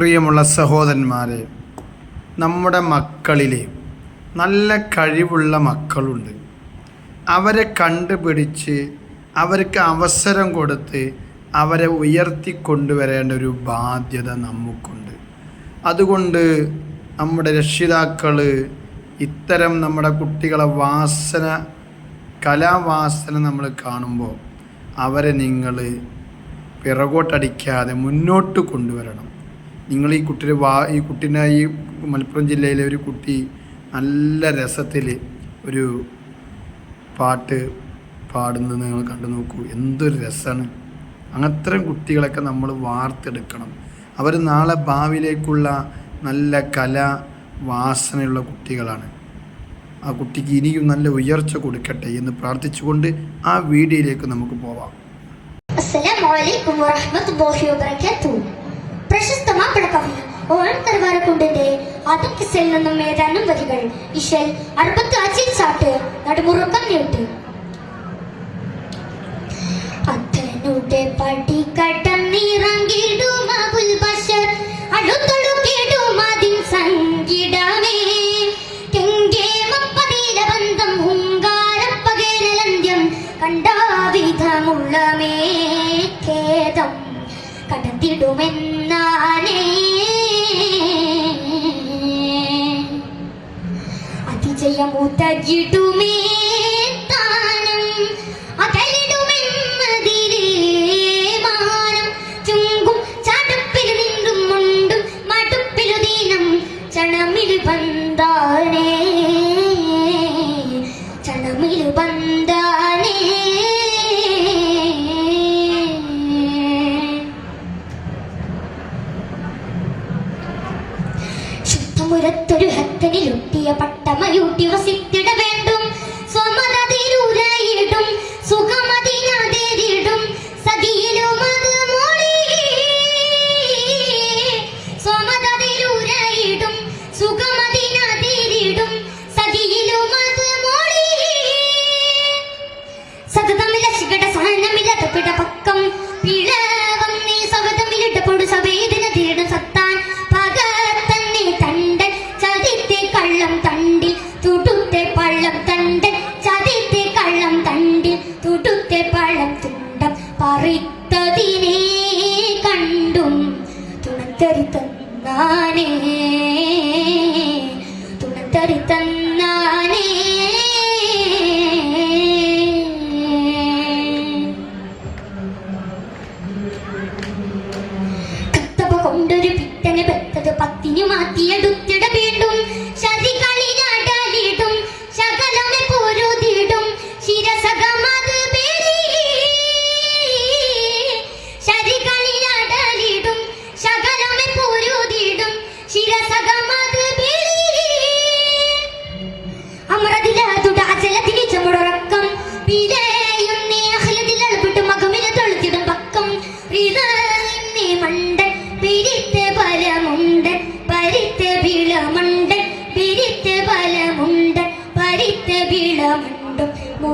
പ്രിയമുള്ള സഹോദരന്മാരെ നമ്മുടെ മക്കളിൽ നല്ല കഴിവുള്ള മക്കളുണ്ട്. അവരെ കണ്ടുപിടിച്ച് അവർക്ക് അവസരം കൊടുത്ത് അവരെ ഉയർത്തി കൊണ്ടുവരേണ്ട ഒരു ബാധ്യത നമുക്കുണ്ട്. അതുകൊണ്ട് നമ്മുടെ രക്ഷിതാക്കൾ ഇത്തരം നമ്മുടെ കുട്ടികളെ വാസന കലാവാസന നമ്മൾ കാണുമ്പോൾ അവരെ നിങ്ങൾ പിറകോട്ടടിക്കാതെ മുന്നോട്ട് കൊണ്ടുവരണം. നിങ്ങൾ ഈ കുട്ടിയെ വാ ഈ കുട്ടീനെ ഈ മലപ്പുറം ജില്ലയിലെ ഒരു കുട്ടി നല്ല രസത്തിൽ ഒരു പാട്ട് പാടുന്നത് നിങ്ങൾ കണ്ടു നോക്കൂ. എന്തൊരു രസമാണ് അങ്ങത്തരം കുട്ടികളൊക്കെ നമ്മൾ വാർത്തെടുക്കണം. അവർ നാളെ ഭാവിയിലേക്കുള്ള നല്ല കല വാസനയുള്ള കുട്ടികളാണ്. ആ കുട്ടിക്ക് ഇനിയും നല്ല ഉയർച്ച കൊടുക്കട്ടെ എന്ന് പ്രാർത്ഥിച്ചുകൊണ്ട് ആ വീഡിയോയിലേക്ക് നമുക്ക് പോവാം. അസ്സലാമു അലൈക്കും വറഹ്മത്തുള്ളാഹി വബറകാതുഹു പ്രശസ്ത മാപ്പിള കവി ഓണം കരുവാരക്കുണ്ടിന്റെ കിസയിൽ നിന്നും ഏതാനും വരികൾ. ഇഷൽ അറുപത്തി അഞ്ചിൽ ചാട്ട് നടുമുറുക്കം നീട്ടി. അത്തനുടെ പടി കടന്നിറങ്ങിടും അബുൽ ബഷർ. അടുത്തൊടുക്കിടും അതിൻ സംഗിടമേ ബന്ധം ഹുങ്കാരപ്പകേനലന്ത്യം കണ്ടാവിധമുള്ള മേഖേദം കടത്തിടുമെന്നാനേ അതിജയമുതകിടുമേ ശുദ്ധമുരത്തൊരു ഹത്തനിലൊട്ടിയ പട്ടമയൂട്ടി വസിത്തിട വേണ്ടും. സ്വമതതിലുരയിടും സുഖമതിനാതേരിടും. സതിയിലും സതതമില്ല സഹനമില്ല പിളവം തുണത്തരി തന്നാനേ. തുണത്തരി തന്നാനേ. കത്തവ കൊണ്ടൊരു പിത്തനെ പെത്തത് പത്തിനു മാറ്റിയെടുത്തിട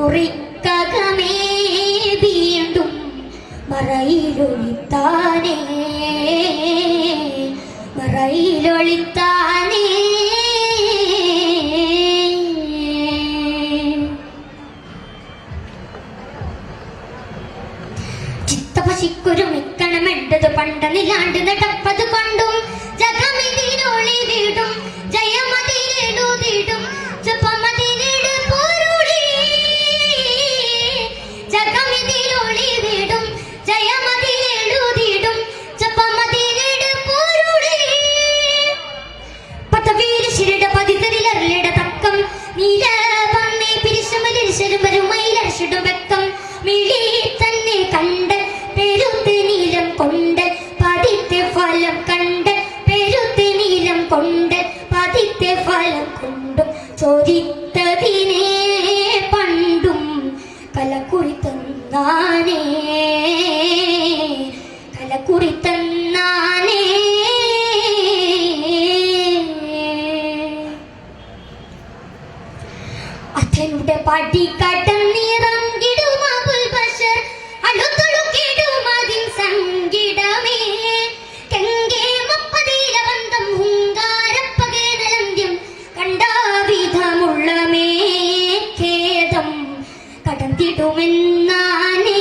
വിളമുണ്ടും മുറിക്കകമേ വീണ്ടും മറയിലൊളിത്താനേ മറയിലൊളിത്താനേ. ചിത്തപശിക്കൊരു മിക്കണമെണ്ടത് പണ്ടനിലാണ്ട് നടപ്പത് കൊണ്ടും ജഗമിതിനൊളി ചൊരിത്തതിനെ പണ്ടും കലക്കുറി തന്നാനേ. കലക്കുറി തന്നാനേ. അച്ഛനുടെ പടി കിടുമെന്നാനേ